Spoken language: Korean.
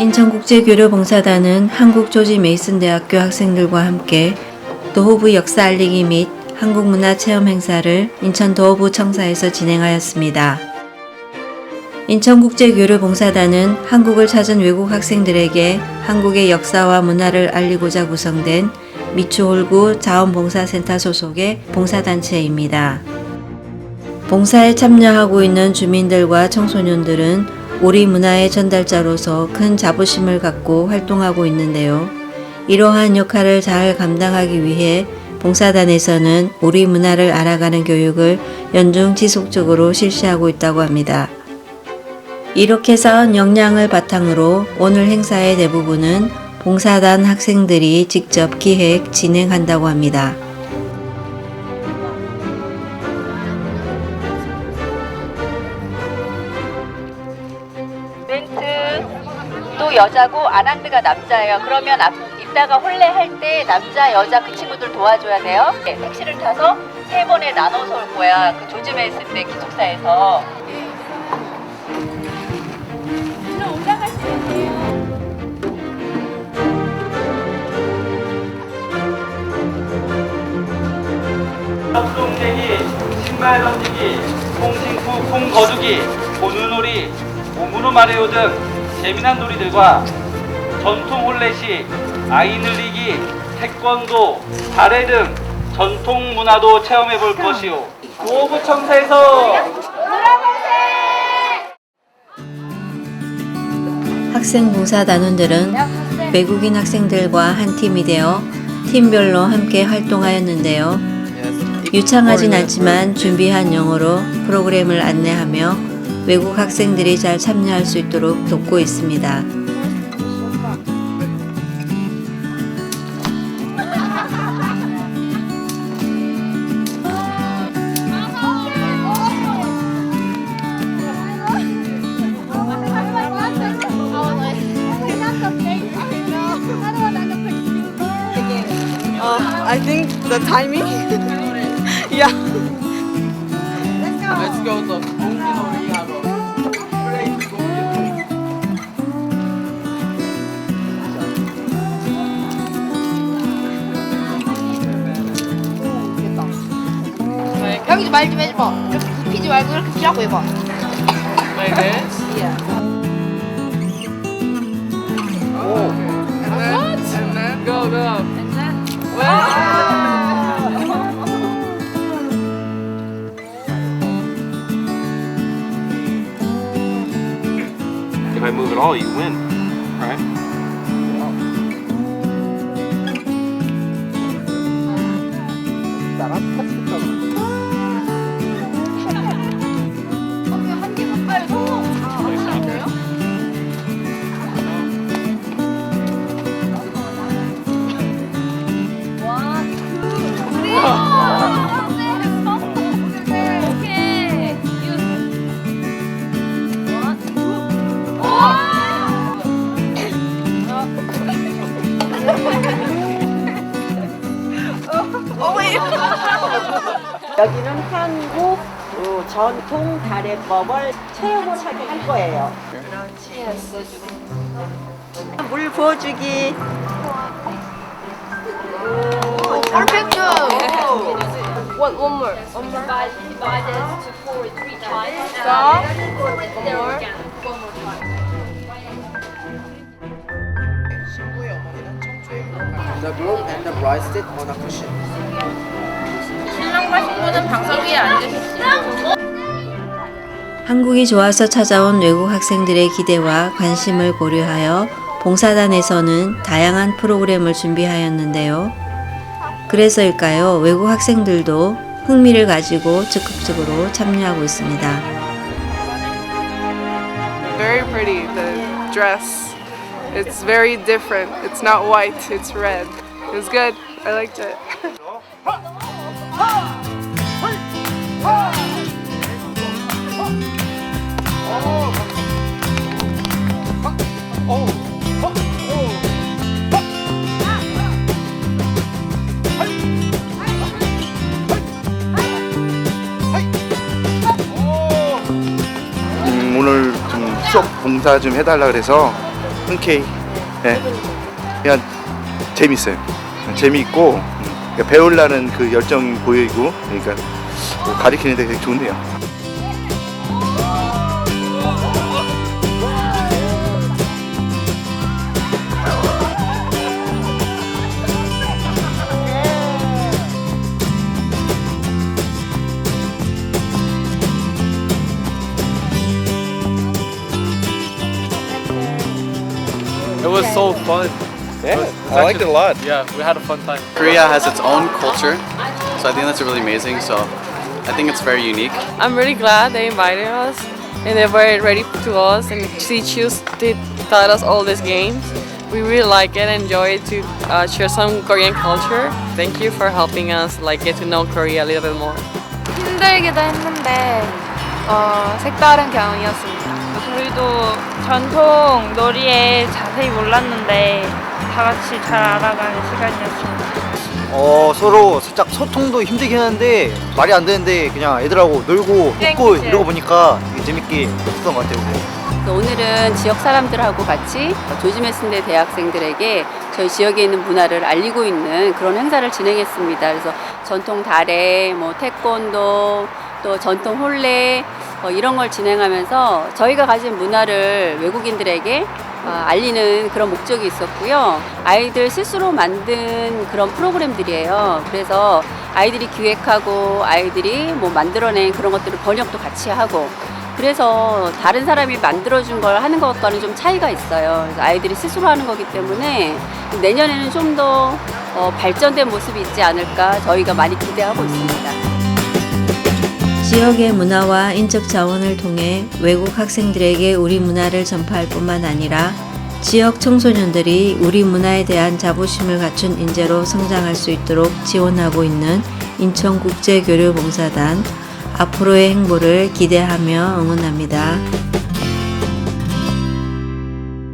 인천국제교류봉사단은 한국조지 메이슨 대학교 학생들과 함께 도호부 역사 알리기 및 한국문화 체험 행사를 인천 도호부 청사에서 진행하였습니다. 인천국제교류봉사단은 한국을 찾은 외국 학생들에게 한국의 역사와 문화를 알리고자 구성된 미추홀구 자원봉사센터 소속의 봉사단체입니다. 봉사에 참여하고 있는 주민들과 청소년들은 우리 문화의 전달자로서 큰 자부심을 갖고 활동하고 있는데요. 이러한 역할을 잘 감당하기 위해 봉사단에서는 우리 문화를 알아가는 교육을 연중 지속적으로 실시하고 있다고 합니다. 이렇게 쌓은 역량을 바탕으로 오늘 행사의 대부분은 봉사단 학생들이 직접 기획, 진행한다고 합니다. 여자고 아난드가 남자예요. 그러면 앞, 이따가 홀레 할 때 남자 여자 그 친구들 도와줘야 돼요. 네, 택시를 타서 세 번에 나눠서 올 거야. 그 조짐에 있을 때 기숙사에서. 협동대기, 신발 던지기, 콩싱쿠, 콩거두기, 고누놀이, 오무로 마레오 등 재미난 놀이들과 전통 홀레시, 아이 늘리기, 태권도, 발레 등 전통 문화도 체험해 볼 것이요. 구호부 청사에서! 학생 봉사 단원들은 외국인 학생들과 한 팀이 되어 팀별로 함께 활동하였는데요. 유창하진 않지만 준비한 영어로 프로그램을 안내하며 외국 학생들이 잘 참여할 수 있도록 돕고 있습니다. Uh, I think the timing. yeah. Let's go. Let's go. 여기 좀 말 좀 해줘봐. 이렇게 굽히지 말고 이렇게 피라고 해봐. Like this. Oh. And then, and then go go. And then. If I move at all, you win, right? 여기는 한국 어, 전통 가래법을 체험을 하게 할 거예요. 물 부어주기. Perfect. One, one more. One more. Stop. The groom and the bride sit on a cushion. 신랑과 신부는 방석 위에 앉으십시오. 한국이 좋아서 찾아온 외국 학생들의 기대와 관심을 고려하여 봉사단에서는 다양한 프로그램을 준비하였는데요. 그래서일까요? 외국 학생들도 흥미를 가지고 적극적으로 참여하고 있습니다. Very pretty. The dress. It's very different. It's not white. It's red. It was good. I liked it. 음, 수업 봉사 좀 해달라 그래서 흔쾌히 예. 그냥 재밌어요. 재미있고 음, 그러니까 배우려는 그 열정 보이고 그러니까 뭐 가르치는데 되게 좋네요. It was so fun. Yeah, I liked it a lot. Yeah, we had a fun time. Korea has its own culture, so I think that's really amazing. So I think it's very unique. I'm really glad they invited us and they were ready to us and they choose to taught us all these games. We really like it and enjoy it to uh, share some Korean culture. Thank you for helping us like get to know Korea a little bit more. 힘들기도 했는데 어, 색다른 경험이었습니다. 저희도 전통 놀이에 자세히 몰랐는데 다 같이 잘 알아가는 시간이었습니다. 어 서로 살짝 소통도 힘들긴 하는데 말이 안 되는데 그냥 애들하고 놀고 웃고 이러고 보니까 되게 재밌게 했던 것 같아요. 오늘은 지역 사람들하고 같이 조지메슨대 대학생들에게 저희 지역에 있는 문화를 알리고 있는 그런 행사를 진행했습니다. 그래서 전통 달에 뭐 태권도 또 전통 홀레 어, 이런 걸 진행하면서 저희가 가진 문화를 외국인들에게 어, 알리는 그런 목적이 있었고요. 아이들 스스로 만든 그런 프로그램들이에요. 그래서 아이들이 기획하고 아이들이 뭐 만들어낸 그런 것들을 번역도 같이 하고 그래서 다른 사람이 만들어준 걸 하는 것과는 좀 차이가 있어요. 그래서 아이들이 스스로 하는 거기 때문에 내년에는 좀더 어, 발전된 모습이 있지 않을까 저희가 많이 기대하고 있습니다. 지역의 문화와 인적 자원을 통해 외국 학생들에게 우리 문화를 전파할 뿐만 아니라 지역 청소년들이 우리 문화에 대한 자부심을 갖춘 인재로 성장할 수 있도록 지원하고 있는 인천국제교류봉사단 앞으로의 행보를 기대하며 응원합니다.